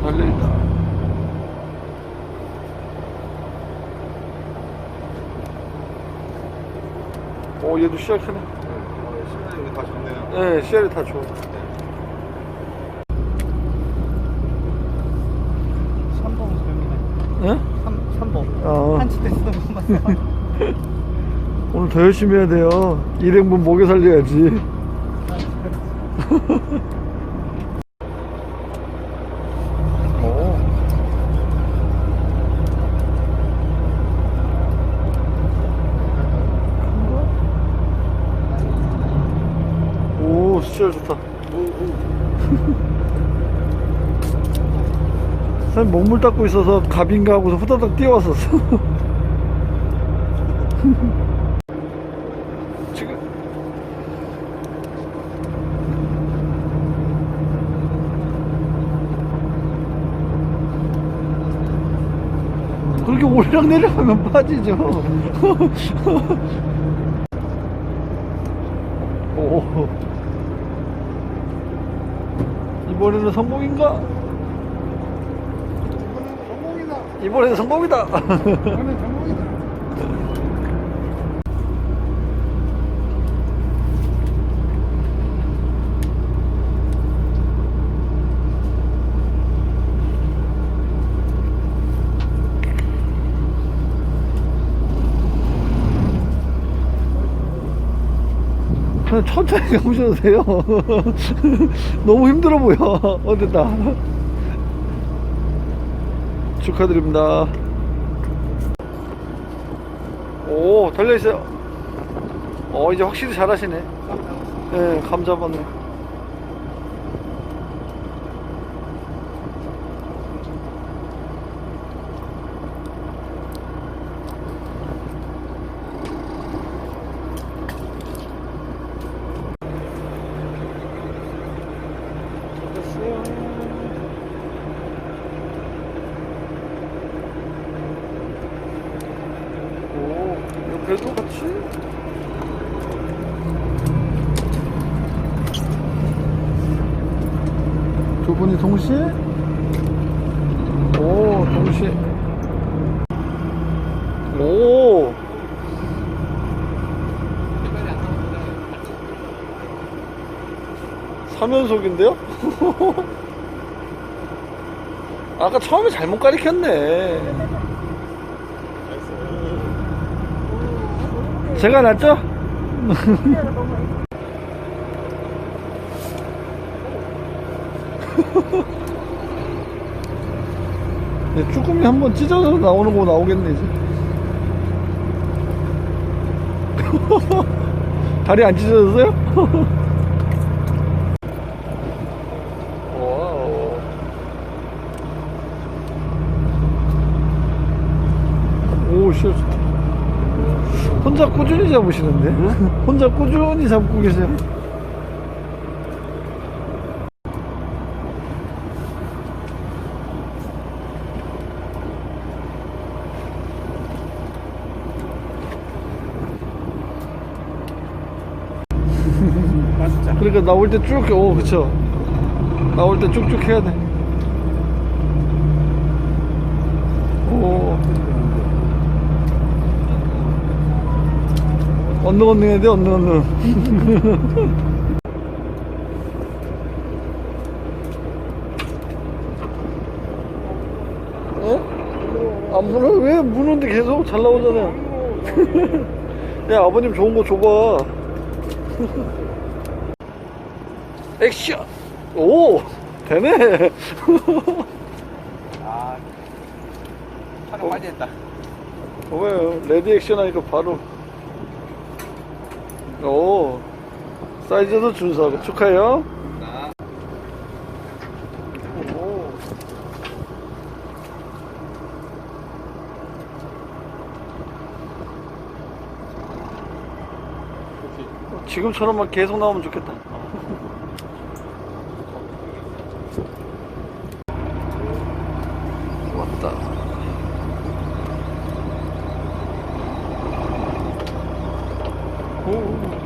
오, 달려있다. 오, 얘도. 신나는 다 좋네요. 네, 씨알이 다 좋아. 3번 됩니다. 응? 3, 3번. 어. 한치. 오늘 더 열심히 해야 돼요. 일행분 먹여 살려야지. 오. 오, 진짜 좋다. 사장님 먹물 닦고 있어서 갑인가 하고서 후다닥 뛰어왔었어. 지금 그렇게 올락 내려가면 빠지죠. 오. 이번에는 성공인가? 이번에는 성공이다. 이거는 성공이다. 그냥 천천히 가보셔도 돼요. 너무 힘들어 보여. 어, 됐다. 축하드립니다. 오, 달려있어요. 어, 이제 확실히 잘하시네. 예, 감 잡았네. 오, 옆에도 같이? 두 분이 동시에? 오, 동시에. 오. 삼연속인데요 아까 처음에 잘못 가리켰네. 제가 낫죠? 네, 쭈꾸미 한 번 찢어서 나오는 거 나오겠네 이제 다리 안 찢어졌어요? 와우. 오, 씨, 좋다. 혼자 꾸준히 잡으시는데? 혼자 꾸준히 잡고 계세요. 그러니까 나올 때 쭉, 오, 그쵸. 나올 때 쭉쭉 해야 돼. 오. 언능 언능 해야 돼, 언능 언능. 어? 안 물어? 왜 무는데 계속 잘 나오잖아. 야, 아버님 좋은 거 줘봐. 액션! 오! 되네! 아, 촬영 많이 했다. 뭐예요? 레디 액션 하니까 바로. 오! 사이즈도 준수하고 축하해요. 오. 지금처럼만 계속 나오면 좋겠다. Ooh.